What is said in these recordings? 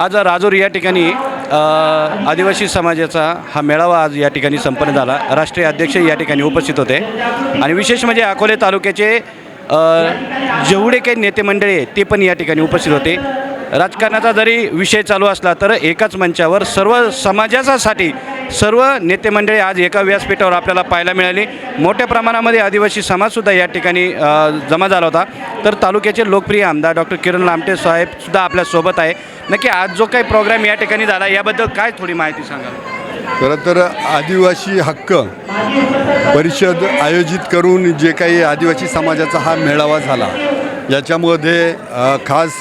आज राजूर या ठिकाणी आदिवासी समाजाचा हा मेळावा आज या ठिकाणी संपन्न झाला. राष्ट्रीय अध्यक्ष या ठिकाणी उपस्थित होते. आणि विशेष म्हणजे अकोले तालुक्याचे जेवढे काही नेते मंडळी आहेत ते पण या ठिकाणी उपस्थित होते. राजकारणाचा जरी विषय चालू असला तर एकाच मंचावर सर्व समाजासाठी सर्व नेते मंडळी आज एका व्यासपीठावर आपल्याला पाहायला मिळाली. मोठ्या प्रमाणामध्ये आदिवासी समाजसुद्धा या ठिकाणी जमा झाला होता. तर तालुक्याचे लोकप्रिय आमदार डॉक्टर किरण लामटे साहेबसुद्धा आपल्यासोबत आहे. नक्की आज जो काही प्रोग्राम या ठिकाणी झाला याबद्दल काय थोडी माहिती सांगाल? खरं तर आदिवासी हक्क परिषद आयोजित करून जे काही आदिवासी समाजाचा हा मेळावा झाला याच्यामध्ये खास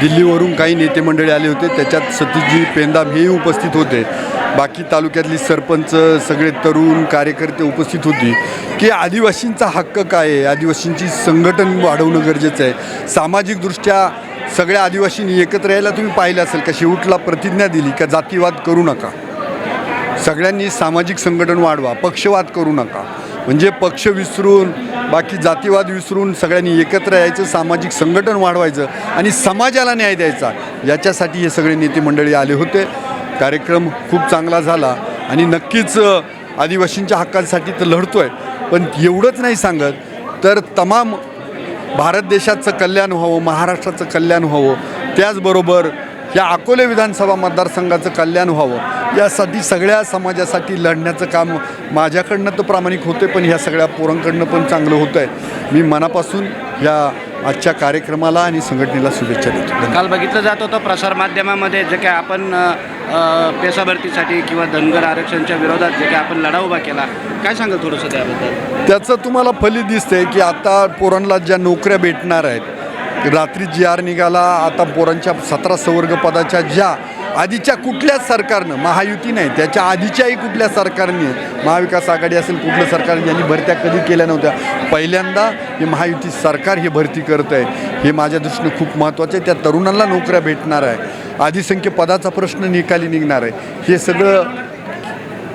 दिल्लीवरून काही नेते मंडळी आले होते. त्याच्यात सतीशजी पेंदाम हेही उपस्थित होते. बाकी तालुक्यातली सरपंच सगळे तरुण कार्यकर्ते उपस्थित होती. की आदिवासींचा हक्क काय आहे? आदिवासींची संघटन वाढवणं गरजेचं आहे. सामाजिकदृष्ट्या सगळ्या आदिवासींनी एकत्र यायला तुम्ही पाहिलं असेल का? शेवटला प्रतिज्ञा दिली का? जातीवाद करू नका. सगळ्यांनी सामाजिक संघटन वाढवा. पक्षवाद करू नका. म्हणजे पक्ष विसरून बाकी जातीवाद विसरून सगळ्यांनी एकत्र यायचं सामाजिक संघटन वाढवायचं आणि समाजाला न्याय द्यायचा याच्यासाठी हे सगळे नेते मंडळी आले होते. कार्यक्रम खूप चांगला झाला आणि नक्कीच आदिवासींच्या हक्कांसाठी तर लढतो आहे पण एवढंच नाही सांगत. तर तमाम भारत देशाचं कल्याण व्हावं महाराष्ट्राचं कल्याण व्हावं त्याचबरोबर या अकोले विधानसभा मतदारसंघाचं कल्याण व्हावं. यासाठी सगळ्या समाजासाठी लढण्याचं काम माझ्याकडनं तर प्रामाणिक होते पण ह्या सगळ्या पोरांकडनं पण चांगलं होतं आहे मी मनापासून या आजच्या कार्यक्रमाला आणि संघटनेला शुभेच्छा देतो. काल बघितलं जात होतं प्रसारमाध्यमामध्ये जे काय आपण अ, अ, पेसा भरतीसाठी किंवा धनगर आरक्षणच्या विरोधात जे काय आपण लढा उभा केला काय सांगाल थोडंसं त्याबद्दल? त्याचं तुम्हाला फलित दिसतंय की आता पोरांना ज्या नोकऱ्या भेटणार आहेत रात्री जी आर निघाला आता पोरांच्या सतरा संवर्ग पदाच्या ज्या आधीच्या कुठल्याच सरकारनं महायुती नाही त्याच्या आधीच्याही कुठल्या सरकारने महाविकास आघाडी असेल कुठलं सरकार यांनी भरत्या कधी केल्या नव्हत्या पहिल्यांदा हे महायुती सरकार हे भरती करत आहे. हे माझ्या दृष्टीनं खूप महत्त्वाचं आहे. त्या तरुणांना नोकऱ्या भेटणार आहे. आधीसंख्य पदाचा प्रश्न निकाली निघणार आहे. हे सगळं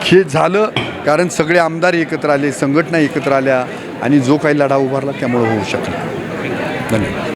हे झालं कारण सगळे आमदार एकत्र आले संघटना एकत्र आल्या आणि जो काही लढा उभारला त्यामुळं होऊ शकला. धन्यवाद.